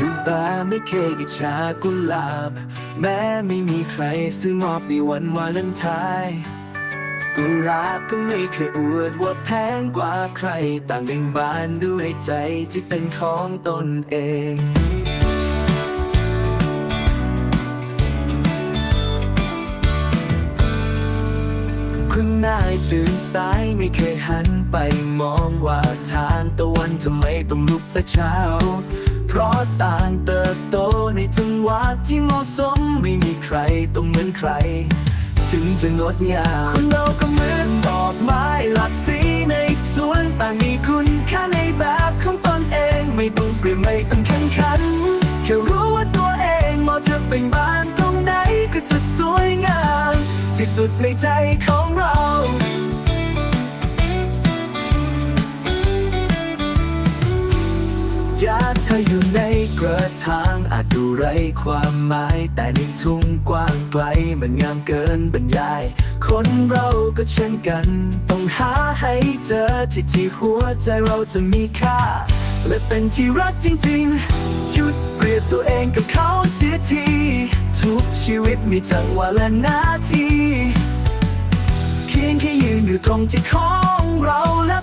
ฉันบ้าไม่เคยกิจฉากุหลาบ แม้ไม่มีใครซื้อมอบในวันวาเลนไทน์กุหลาบก็ไม่เคยอวดว่าแพงกว่าใคร ต่างเบ่งบานด้วยใจที่เป็นของตนเองคุณนายตื่นสายไม่เคยหันไปมองว่าทางตะวันทำไมต้องลุกแต่เช้า เพราะต่างเติบโตในจังหวะที่เหมาะสมไม่มีใครต้องเหมือนใคร ถึงจะงดงามคนเราก็เหมือนดอกไม้หลากสีในสวนต่างมีคุณค่าในแบบของตนเองไม่ต้องเปลี่ยนไม่ต้องแข่งขันแค่รู้ว่าตัวเองเหมาะจะเป็นบ้านตรงไหนก็จะสวยงาม ที่สุดในใจของเรา อยู่ในกระถางอาจดูไรความหมาย แต่ในทุ่งกว้างไกลมันงามเกินบรรยาย คนเราก็เช่นกัน ต้องหาให้เจอที่ที่หัวใจเราจะมีค่า และเป็นที่รักจริงๆ หยุดเปรียบตัวเองกับเขาเสียที ทุกชีวิตมีจังหวะและนาที เพียงแค่ยืนอยู่ตรงที่ของเราและ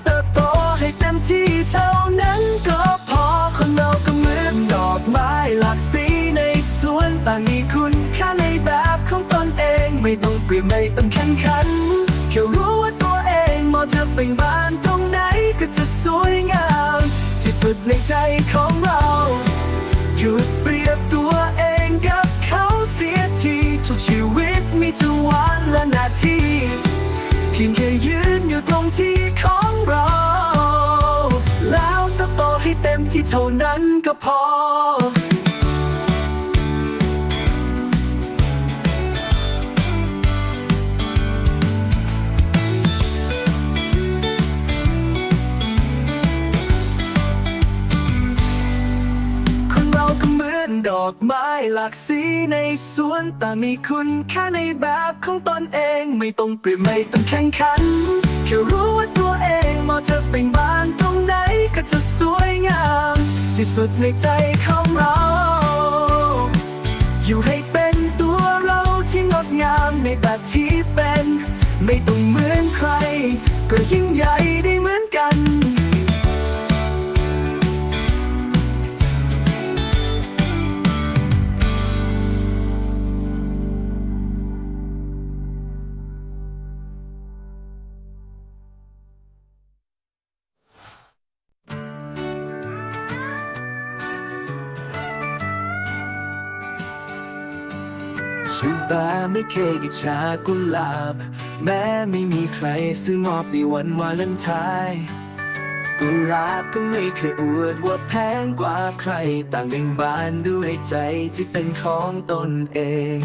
คุณค่าในแบบของตนเองไม่ต้องเปลี่ยนไม่ต้องแข่งขันแค่รู้ว่าตัวเองมาะจะเป็นบ้านตรงไหนก็จะสวยงาม ที่สุดในใจของเราหยุดเปรียบตัวเองกับเขาเสียทีทุกชีวิตมีจังหวะและนาทีเพียงแค่ยืนอยู่ตรงที่ของเรา แล้วเติบโตให้เต็มที่เท่านั้นก็พอ ดอกไม้หลากสีในสวนต่างมีคุณค่าในแบบของตนเองไม่ต้องเปลี่ยนไม่ต้องแข่งขัน แค่รู้ว่าตัวเองเหมาะจะเป็นบ้านตรงไหนก็จะสวยงาม ที่สุดในใจของเรา อยู่ให้เป็นตัวเราที่งดงามในแบบที่เป็น ไม่ต้องเหมือนใคร ก็ยิ่งใหญ่ ฉันบ้าไม่เคยกิจชากุหลาบ แม้ไม่มีใครซื้อมอบในวันวาเลนไทน์กุหลาบก็ไม่เคยอวดว่าแพงกว่าใคร ต่างเบ่งบานด้วยใจที่เป็นของตนเอง